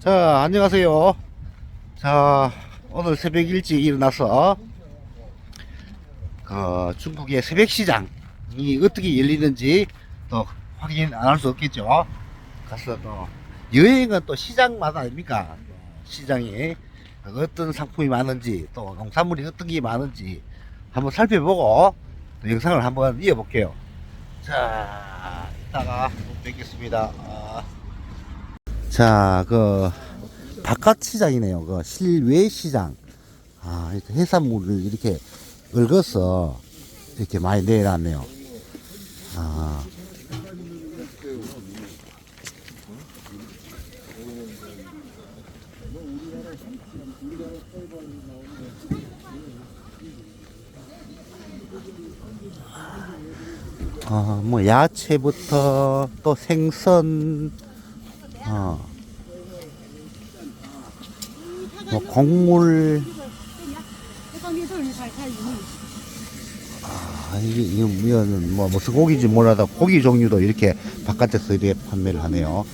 자, 안녕하세요. 자, 오늘 새벽 일찍 일어나서, 그, 중국의 새벽 시장이 어떻게 열리는지 또 확인 안 할 수 없겠죠. 가서 또, 여행은 또 시장마다 아닙니까? 시장에 어떤 상품이 많은지, 또 농산물이 어떤 게 많은지 한번 살펴보고 또 영상을 한번 이어볼게요. 자, 이따가 또 뵙겠습니다. 아. 자, 그 바깥 시장이네요. 그 실외 시장. 아, 이렇게 해산물을 이렇게 얽어서 이렇게 많이 내놨네요. 아. 아, 뭐 야채부터 또 생선, 어. 뭐 곡물 아 이게 이면은 뭐 무슨 고기지 몰라도 고기 종류도 이렇게 바깥에서 이렇게 판매를 하네요.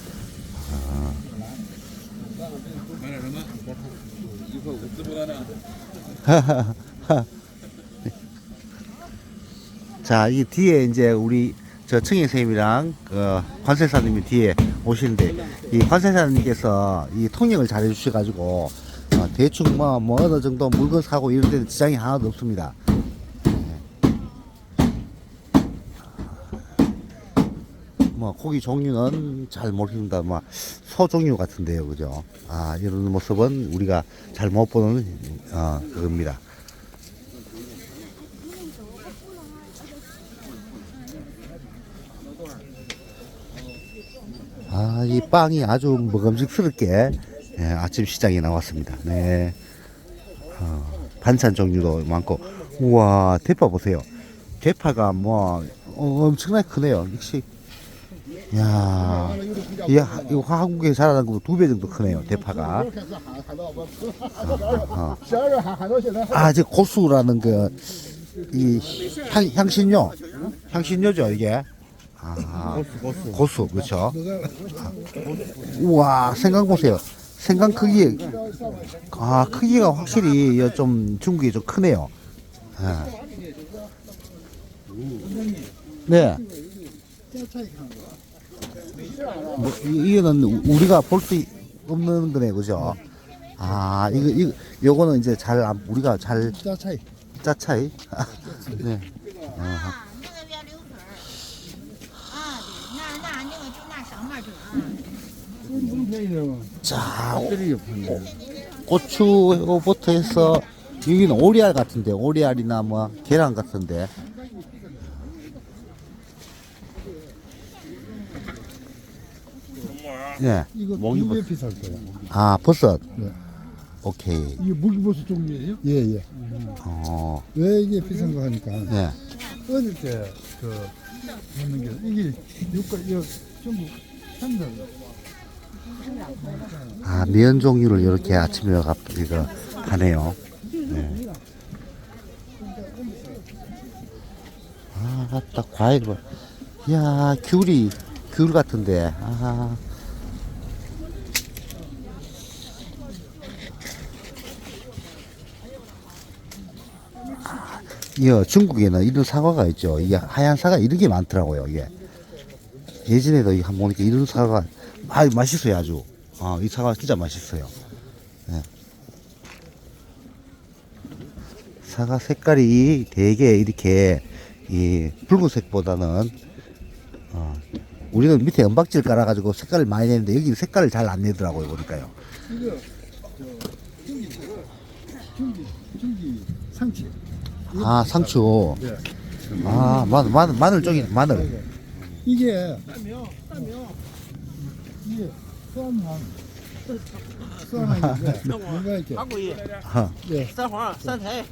아. 자, 이 뒤에 이제 우리 저 청해 선생님이랑 그 관세사님이 뒤에 오시는데 이 관세사님께서 이 통역을 잘 해주셔가지고 어, 대충 뭐, 뭐 어느 정도 물건 사고 이런 데는 지장이 하나도 없습니다. 뭐 고기 종류는 잘 모릅니다. 뭐소 종류 같은데요, 그죠? 아 이런 모습은 우리가 잘 못 보는 어, 그겁니다. 아, 이 빵이 아주 먹음직스럽게 예, 아침 시장에 나왔습니다. 네. 어, 반찬 종류도 많고, 우와, 대파 보세요. 대파가 뭐 어, 엄청나게 크네요. 역시. 야, 이 이거 한국에 자라난 것보다 두 배 정도 크네요. 대파가. 아, 아. 아 이제 고수라는 그 이 향신료, 향신료죠 이게. 아, 고수, 고수. 고수, 그렇죠. 아. 우와, 생강 보세요. 생강 크기, 아, 크기가 확실히 좀 중국이 좀 크네요. 아. 네. 뭐, 이거는 우리가 볼 수 없는 거네, 그죠? 아, 이거, 이거, 요거는 이제 잘, 우리가 잘, 짜차이. 짜차이? 네. 아. 자, 고추부터 해서, 여기는 오리알 같은데, 오리알이나 뭐, 계란 같은데. 네. 이거 목이 비쌀 거야. 아, 버섯. 네. 오케이. 이게 물기버섯 종류예요? 예, 예. 어, 왜 이게 비싼 거 하니까 네. 어릴 때그 먹는 게 이게 육가 이거 전부 산다. 아, 면 종류를 이렇게 아침에 가, 이거, 하네요. 네. 아, 딱 과일 봐. 이야, 귤이, 귤 같은데. 아. 이 중국에는 이런 사과가 있죠. 이게 하얀 사과 이런 게 많더라고요. 이게 예전에도 이 한번 보니까 이런 사과가 아 맛있어요 아주. 아, 이 사과 진짜 맛있어요. 예. 사과 색깔이 되게 이렇게 이 붉은색보다는 어, 우리는 밑에 은박지를 깔아가지고 색깔을 많이 내는데 여기 색깔을 잘 안 내더라고요 보니까요. 이거 중기 중기 상치. 아 상추. 예. 아 마늘 마늘 마늘 쪽이 마늘. 이게 이 게 쏘만 쏘만인데 뭔가 이렇게 韩国语 아, 예, 三黄三台，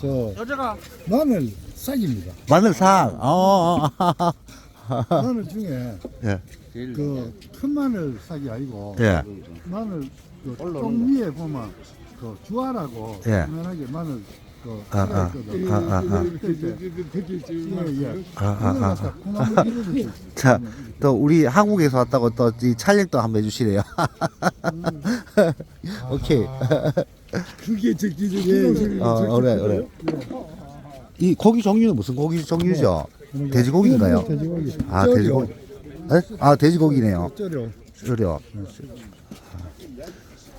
저 有这个 마늘 싹입니다. 마늘 상. 어, 어, 어. 마늘 중에 예. 그 큰 마늘 싹이 아니고 예. 마늘 그좀 위에 보면 그 주화라고 예. 편하게 마늘 그 아, 아, 아, 아, 아. 아, 아, 아. 자, 또 우리 한국에서 왔다고 또이 촬영도 한번 해주시래요. 오케이. 그게 적기적이 어, 그래, 그래. 이 고기 종류는 무슨 고기 종류죠? 돼지고기인가요? 돼지고기. 아, 돼지고기. 에? 아, 돼지고기네요. 쪄려. 그래요.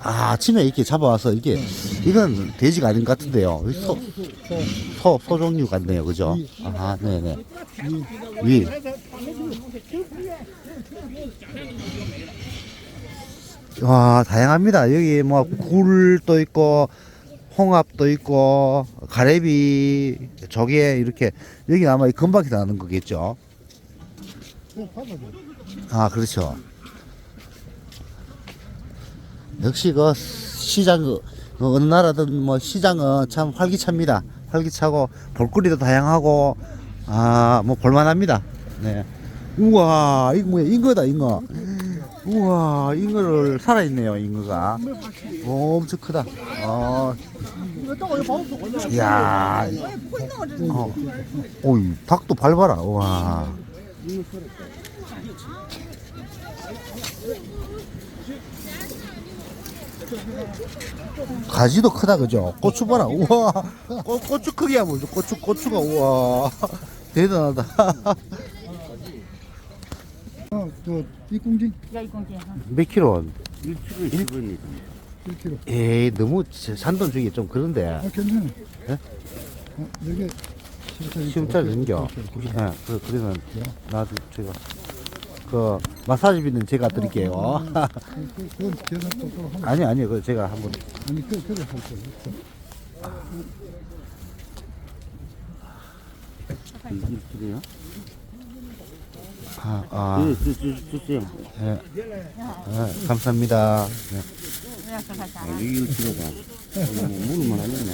아, 아침에 이렇게 잡아와서 이게 이건 돼지가 아닌 것 같은데요. 소, 소, 소 종류 같네요. 그죠? 아, 네네. 위. 와, 다양합니다. 여기 뭐 굴도 있고 홍합도 있고 가래비 조개 이렇게 여기 아마 이 금박이 나는 거겠죠. 아, 그렇죠. 역시 그 시장 그 어느 나라든 뭐 시장은 참 활기찹니다. 활기차고 볼거리도 다양하고 아 뭐 볼만합니다. 네. 우와 이거 뭐야 잉어다 잉어. 우와 잉어를 살아있네요 잉어가. 오, 엄청 크다. 어. 이야. 어. 오이 닭도 밟아라. 와. 가지도 크다 그죠? 고추 봐라 우와 고, 고추 크기야 뭐죠? 고추 고추가 우와 대단하다 저 이꽁지 야, 이건 그냥. 몇 킬로? 1kg에 10원이 1kg. 에이 너무 산돈 주기 좀 그런데 아 괜찮아. 예? 어, 여기 시험짜리 넘겨 예, 그래, 그러면 나도 제가 그 마사지비는 제가 드릴게요. 그건 계산 똑바로 아니 아니 그 제가 한번 아니 그 그래 할 번. 이렇게요? 아, 아, 네, 주세요. 예. 예, 예. 네. 아, 감사합니다. 네. 이거 들어가. 어, 뭐 무릎만 하겠네.